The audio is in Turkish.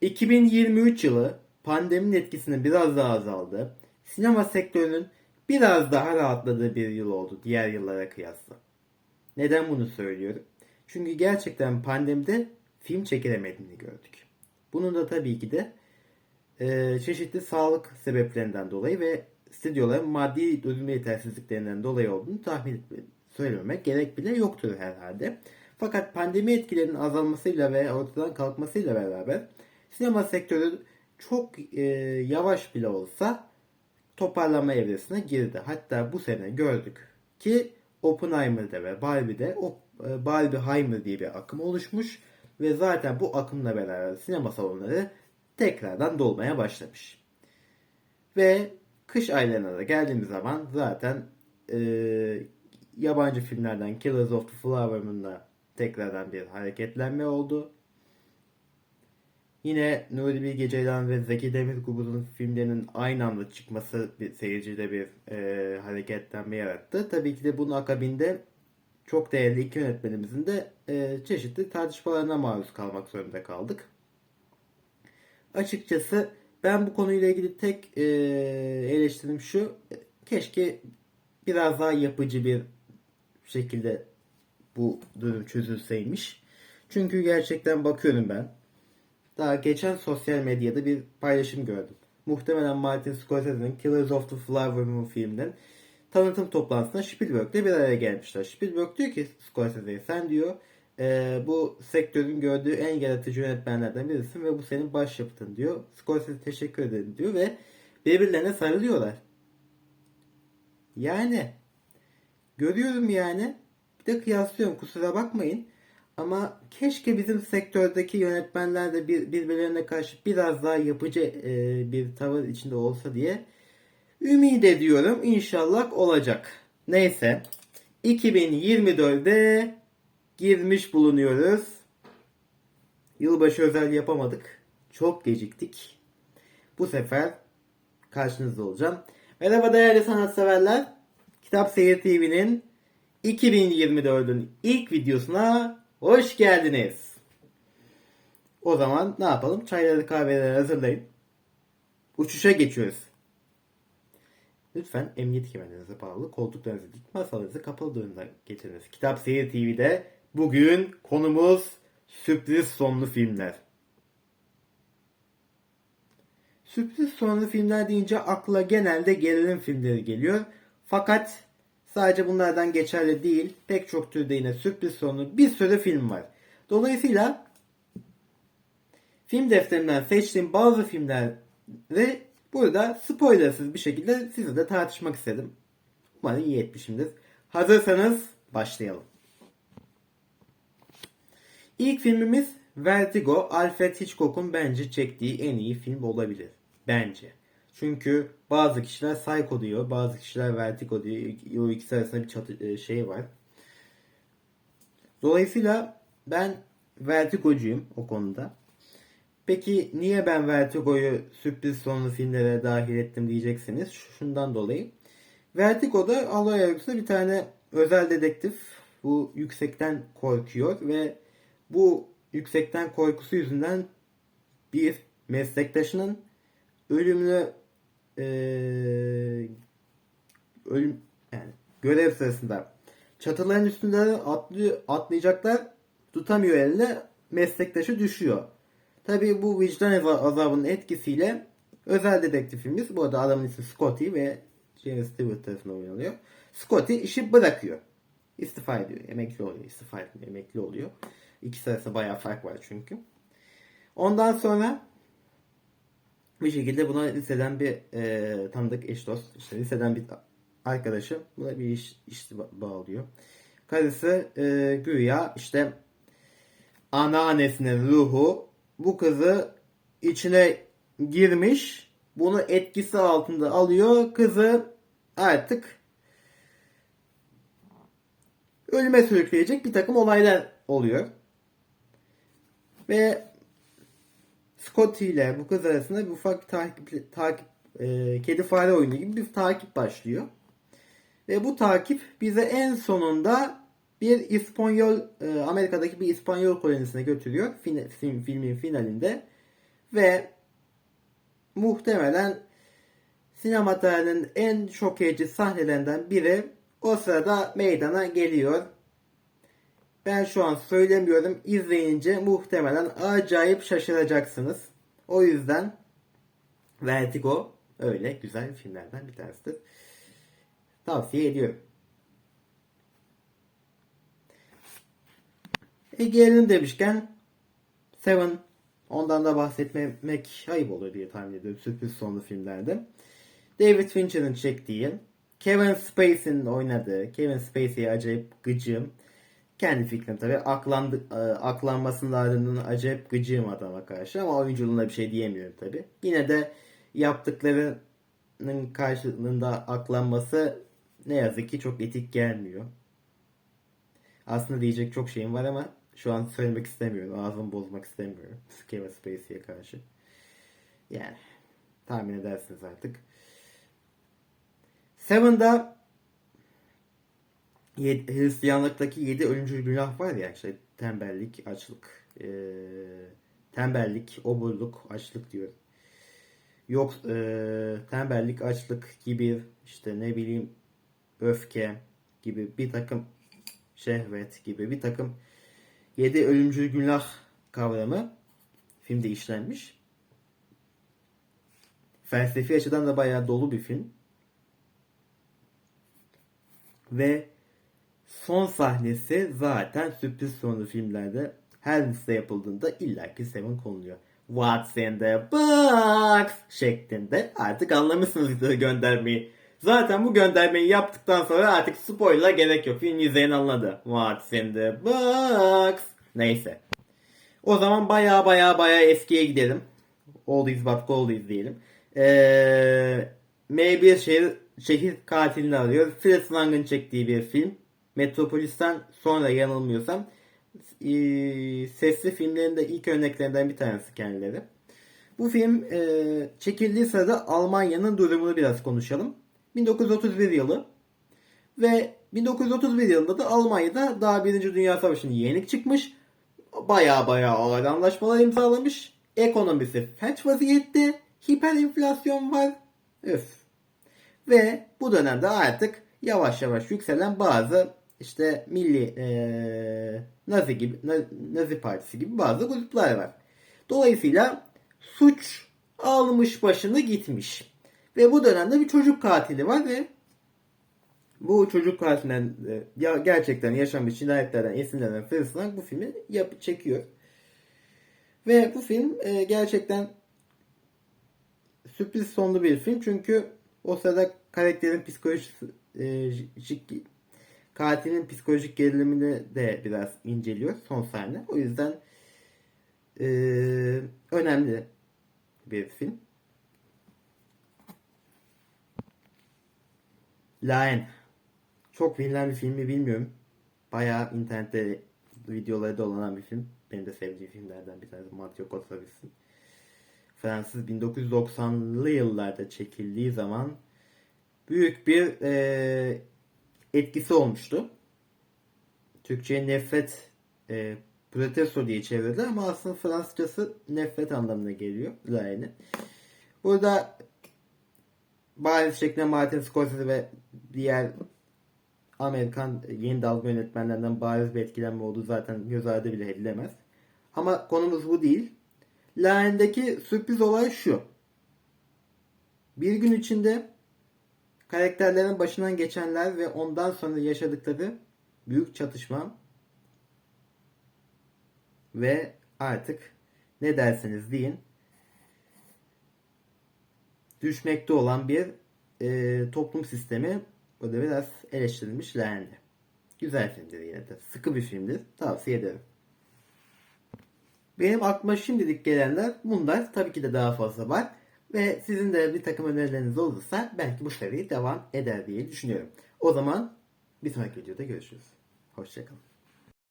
2023 yılı pandeminin etkisinin biraz daha azaldığı, sinema sektörünün biraz daha rahatladığı bir yıl oldu diğer yıllara kıyasla. Neden bunu söylüyorum? Çünkü gerçekten pandemide film çekilemediğini gördük. Bunun da tabii ki de e, çeşitli sağlık sebeplerinden dolayı ve stüdyoların maddi durum yetersizliklerinden dolayı olduğunu tahmin etme- söylememek gerek bile yoktur herhalde. Fakat pandemi etkilerinin azalmasıyla ve ortadan kalkmasıyla beraber sinema sektörü çok e, yavaş bile olsa toparlama evresine girdi. Hatta bu sene gördük ki Oppenheimer'da ve Barbie'de o e, Barbieheimer diye bir akım oluşmuş ve zaten bu akımla beraber sinema salonları tekrardan dolmaya başlamış. Ve kış aylarına da geldiğimiz zaman zaten e, yabancı filmlerden Killers of the Flower Moon'la tekrardan bir hareketlenme oldu. Yine Nuri Bilge Ceylan ve Zeki Demirkubuz'un filmlerinin aynı anda çıkması bir seyircide bir e, hareketlenme yarattı. Tabii ki de bunun akabinde çok değerli iki yönetmenimizin de e, çeşitli tartışmalarına maruz kalmak zorunda kaldık. Açıkçası ben bu konuyla ilgili tek e, eleştirim şu. Keşke biraz daha yapıcı bir şekilde bu durum çözülseymiş. Çünkü gerçekten bakıyorum ben. Daha geçen sosyal medyada bir paylaşım gördüm. Muhtemelen Martin Scorsese'nin Killers of the Flower Moon filminin tanıtım toplantısına Spielberg'le bir araya gelmişler. Spielberg diyor ki Scorsese'ye sen diyor "e, bu sektörün gördüğü en yaratıcı yönetmenlerden birisin ve bu senin başyapıtın diyor. Scorsese teşekkür ederim diyor ve birbirlerine sarılıyorlar. Yani görüyorum yani bir de kıyaslıyorum kusura bakmayın. Ama keşke bizim sektördeki yönetmenler de bir, birbirlerine karşı biraz daha yapıcı e, bir tavır içinde olsa diye ümit ediyorum. İnşallah olacak. Neyse. 2024'de girmiş bulunuyoruz. Yılbaşı özel yapamadık. Çok geciktik. Bu sefer karşınızda olacağım. Merhaba değerli sanatseverler. Kitap Seyir TV'nin 2024'ün ilk videosuna hoş geldiniz. O zaman ne yapalım? Çayları kahveleri hazırlayın. Uçuşa geçiyoruz. Lütfen emniyet kemerlerinize bağlı, koltuklarınızı dik, masalarınızı kapalı durumda getiriniz. Kitap Seyir TV'de bugün konumuz sürpriz sonlu filmler. Sürpriz sonlu filmler deyince akla genelde gerilim filmleri geliyor. Fakat sadece bunlardan geçerli değil. Pek çok türde yine sürpriz sonlu bir sürü film var. Dolayısıyla film defterimden seçtiğim bazı filmleri burada spoilersız bir şekilde sizinle tartışmak istedim. Umarım iyi etmişimdir. Hazırsanız başlayalım. İlk filmimiz Vertigo. Alfred Hitchcock'un bence çektiği en iyi film olabilir. Bence. Çünkü bazı kişiler Psycho diyor, bazı kişiler Vertigo diyor. O ikisi arasında bir çatı, e, şey var. Dolayısıyla ben Vertigo'cuyum o konuda. Peki niye ben Vertigo'yu sürpriz sonlu filmlere dahil ettim diyeceksiniz. Şundan dolayı. Vertigo'da Allah yargısı bir tane özel dedektif bu yüksekten korkuyor ve bu yüksekten korkusu yüzünden bir meslektaşının ölümlü eee, ölüm yani görev sırasında çatıların üstünde atlıyor, atlayacaklar tutamıyor eline meslektaşı düşüyor. Tabii bu vicdan azabının etkisiyle özel dedektifimiz bu arada adamın ismi Scotty ve James Stewart tarafından oynanıyor. Scotty işi bırakıyor. İstifa ediyor. Emekli oluyor. İstifa etmiyor. Emekli oluyor. İkisi arasında bayağı fark var çünkü. Ondan sonra bir şekilde buna liseden bir e, tanıdık eş dost, işte liseden bir arkadaşı buna bir iş, iş ba- bağlıyor. Karısı e, güya işte anneannesinin ruhu bu kızı içine girmiş, bunu etkisi altında alıyor. Kızı artık ölüme sürükleyecek bir takım olaylar oluyor. Ve Scotty ile bu kız arasında bir ufak takip, takip e, kedi fare oyunu gibi bir takip başlıyor. Ve bu takip bize en sonunda bir İspanyol, e, Amerika'daki bir İspanyol kolonisine götürüyor. Film, filmin finalinde. Ve muhtemelen sinema tarihinin en şok edici sahnelerinden biri o sırada meydana geliyor. Ben şu an söylemiyorum. İzleyince muhtemelen acayip şaşıracaksınız. O yüzden Vertigo öyle güzel filmlerden bir tanesidir. Tavsiye ediyorum. E gelelim demişken Seven ondan da bahsetmemek ayıp olur diye tahmin ediyorum sürpriz sonlu filmlerde. David Fincher'ın çektiği Kevin Spacey'nin oynadığı Kevin Spacey'e acayip gıcığım. Kendi fikrim tabi. Aklandı, e, aklanmasının ardından acayip gıcığım adama karşı ama oyunculuğuna bir şey diyemiyorum tabi. Yine de yaptıklarının karşılığında aklanması ne yazık ki çok etik gelmiyor. Aslında diyecek çok şeyim var ama şu an söylemek istemiyorum. Ağzımı bozmak istemiyorum. Kevin Spacey'e karşı. Yani tahmin edersiniz artık. Seven'da Hristiyanlıktaki yedi ölümcül günah var ya işte tembellik, açlık, e, tembellik, oburluk, açlık diyor. Yok e, tembellik, açlık gibi işte ne bileyim öfke gibi bir takım şehvet gibi bir takım yedi ölümcül günah kavramı filmde işlenmiş. Felsefi açıdan da bayağı dolu bir film. Ve son sahnesi zaten sürpriz sonlu filmlerde her liste yapıldığında illaki Seven konuluyor. What's in the box şeklinde artık anlamışsınız göndermeyi. Zaten bu göndermeyi yaptıktan sonra artık spoiler gerek yok. Film izleyen anladı. What's in the box? Neyse. O zaman baya baya baya eskiye gidelim. Oldies but goldies diyelim. Ee, M1 şehir, şehir katilini arıyor. Fritz Lang'ın çektiği bir film. Metropolis'ten sonra yanılmıyorsam e, sesli filmlerinde ilk örneklerinden bir tanesi kendileri. Bu film e, çekildiği sırada Almanya'nın durumunu biraz konuşalım. 1931 yılı ve 1931 yılında da Almanya'da daha Birinci Dünya Savaşı'nın yenik çıkmış. Baya baya ağır anlaşmalar imzalamış. Ekonomisi felç vaziyette. Hiperenflasyon var. Üf. Ve bu dönemde artık yavaş yavaş yükselen bazı işte milli ee, Nazi gibi Nazi Partisi gibi bazı gruplar var. Dolayısıyla suç almış başını gitmiş. Ve bu dönemde bir çocuk katili var ve bu çocuk katilinden ya gerçekten yaşanmış cinayetlerden esinlenen Lang bu filmi yap çekiyor. Ve bu film e, gerçekten sürpriz sonlu bir film. Çünkü o sırada karakterin psikolojik e, katilin psikolojik gerilimini de biraz inceliyor son sahne. O yüzden e, önemli bir film. Line. Çok bilinen bir filmi bilmiyorum. Bayağı internette videoları dolanan bir film. Benim de sevdiğim filmlerden bir tanesi. Mathieu Kassavits'in. Fransız 1990'lı yıllarda çekildiği zaman büyük bir e, etkisi olmuştu. Türkçe'ye nefret e, protesto diye çevirdi ama aslında Fransızcası nefret anlamına geliyor. Laine. Burada bariz şekilde Martin Scorsese ve diğer Amerikan yeni dalga yönetmenlerinden bariz bir etkilenme olduğu zaten göz ardı bile edilemez. Ama konumuz bu değil. Line'deki sürpriz olay şu. Bir gün içinde karakterlerin başından geçenler ve ondan sonra yaşadıkları büyük çatışma ve artık ne derseniz deyin düşmekte olan bir e, toplum sistemi o da biraz eleştirilmiş leğendi. Güzel filmdir yine de. Sıkı bir filmdir. Tavsiye ederim. Benim aklıma şimdilik gelenler bunlar. Tabii ki de daha fazla var. Ve sizin de bir takım önerileriniz olursa belki bu seri devam eder diye düşünüyorum. O zaman bir sonraki videoda görüşürüz. Hoşçakalın.